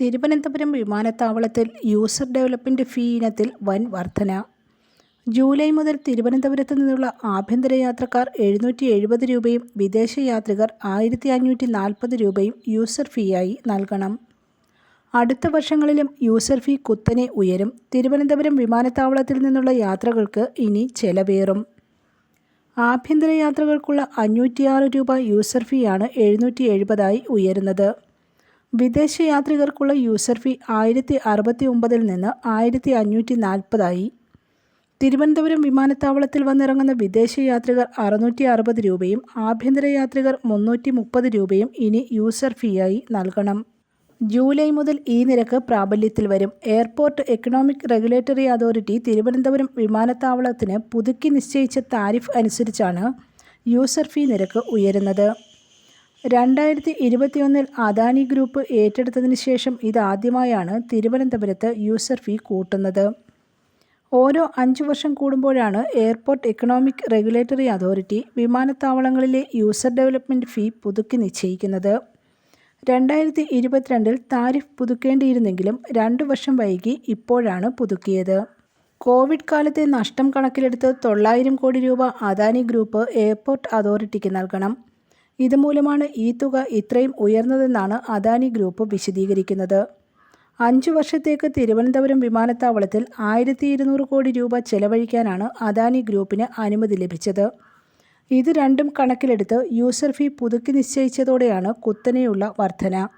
തിരുവനന്തപുരം വിമാനത്താവളത്തിൽ user development ഫീ ഇനത്തിൽ വൻ വർധന. ജൂലൈ മുതൽ തിരുവനന്തപുരത്ത് നിന്നുള്ള ആഭ്യന്തര യാത്രക്കാർ എഴുന്നൂറ്റി എഴുപത് രൂപയും വിദേശ യാത്രികർ ആയിരത്തി അഞ്ഞൂറ്റി നാൽപ്പത് രൂപയും യൂസർ ഫീയായി നൽകണം. അടുത്ത വർഷങ്ങളിലും യൂസർ ഫീ കുത്തനെ ഉയരും. തിരുവനന്തപുരം വിമാനത്താവളത്തിൽ നിന്നുള്ള യാത്രകൾക്ക് ഇനി ചെലവേറും. ആഭ്യന്തര യാത്രകൾക്കുള്ള അഞ്ഞൂറ്റിയാറ് രൂപ യൂസർ ഫീയാണ് എഴുന്നൂറ്റി എഴുപതായി ഉയരുന്നത്. വിദേശ യാത്രികർക്കുള്ള യൂസർ ഫീ ആയിരത്തി അറുപത്തി ഒമ്പതിൽ നിന്ന് ആയിരത്തി അഞ്ഞൂറ്റി നാൽപ്പതായി തിരുവനന്തപുരം വിമാനത്താവളത്തിൽ വന്നിറങ്ങുന്ന വിദേശ യാത്രികർ അറുന്നൂറ്റി അറുപത് രൂപയും ആഭ്യന്തര യാത്രികർ മുന്നൂറ്റി മുപ്പത് രൂപയും ഇനി യൂസർ ഫീയായി നൽകണം. ജൂലൈ മുതൽ ഈ നിരക്ക് പ്രാബല്യത്തിൽ വരും. Airport economic regulatory authority Thiruvananthapuram വിമാനത്താവളത്തിന് പുതുക്കി നിശ്ചയിച്ച താരിഫ് അനുസരിച്ചാണ് യൂസർ ഫീ നിരക്ക് ഉയരുന്നത്. രണ്ടായിരത്തി ഇരുപത്തിയൊന്നിൽ അദാനി ഗ്രൂപ്പ് ഏറ്റെടുത്തതിന് ശേഷം ഇതാദ്യമായാണ് തിരുവനന്തപുരത്ത് യൂസർ ഫീ കൂട്ടുന്നത്. ഓരോ അഞ്ചു വർഷം കൂടുമ്പോഴാണ് എയർപോർട്ട് എക്കണോമിക് റെഗുലേറ്ററി അതോറിറ്റി വിമാനത്താവളങ്ങളിലെ യൂസർ ഡെവലപ്മെന്റ് ഫീ പുതുക്കി നിശ്ചയിക്കുന്നത്. രണ്ടായിരത്തി ഇരുപത്തിരണ്ടിൽ താരിഫ് പുതുക്കേണ്ടിയിരുന്നെങ്കിലും രണ്ട് വർഷം വൈകി ഇപ്പോഴാണ് പുതുക്കിയത്. കോവിഡ് കാലത്തെ നഷ്ടം കണക്കിലെടുത്ത് തൊള്ളായിരം കോടി രൂപ അദാനി ഗ്രൂപ്പ് എയർപോർട്ട് അതോറിറ്റിക്ക് നൽകണം. ഇതുമൂലമാണ് ഈ തുക ഇത്രയും ഉയർന്നതെന്നാണ് അദാനി ഗ്രൂപ്പ് വിശദീകരിക്കുന്നത്. അഞ്ചു വർഷത്തേക്ക് തിരുവനന്തപുരം വിമാനത്താവളത്തിൽ ആയിരത്തി ഇരുന്നൂറ് കോടി രൂപ ചെലവഴിക്കാനാണ് അദാനി ഗ്രൂപ്പിന് അനുമതി ലഭിച്ചത്. ഇത് രണ്ടും കണക്കിലെടുത്ത് യൂസർ ഫീ പുതുക്കി നിശ്ചയിച്ചതോടെയാണ് കുത്തനെയുള്ള വർധന.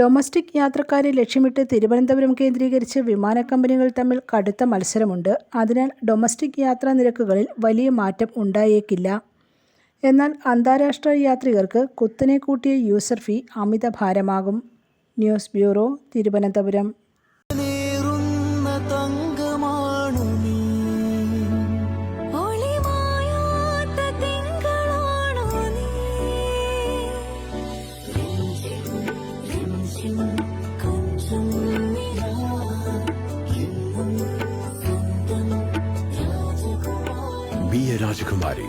ഡൊമസ്റ്റിക് യാത്രക്കാരെ ലക്ഷ്യമിട്ട് തിരുവനന്തപുരം കേന്ദ്രീകരിച്ച് വിമാന കമ്പനികൾ തമ്മിൽ കടുത്ത മത്സരമുണ്ട്. അതിനാൽ ഡൊമസ്റ്റിക് യാത്രാ നിരക്കുകളിൽ വലിയ മാറ്റം ഉണ്ടായേക്കില്ല. എന്നാൽ അന്താരാഷ്ട്ര യാത്രികർക്ക് കുത്തനെ കൂട്ടിയ യൂസർ ഫീ അമിത ഭാരമാകും news bureau Thiruvananthapuram Rajakumari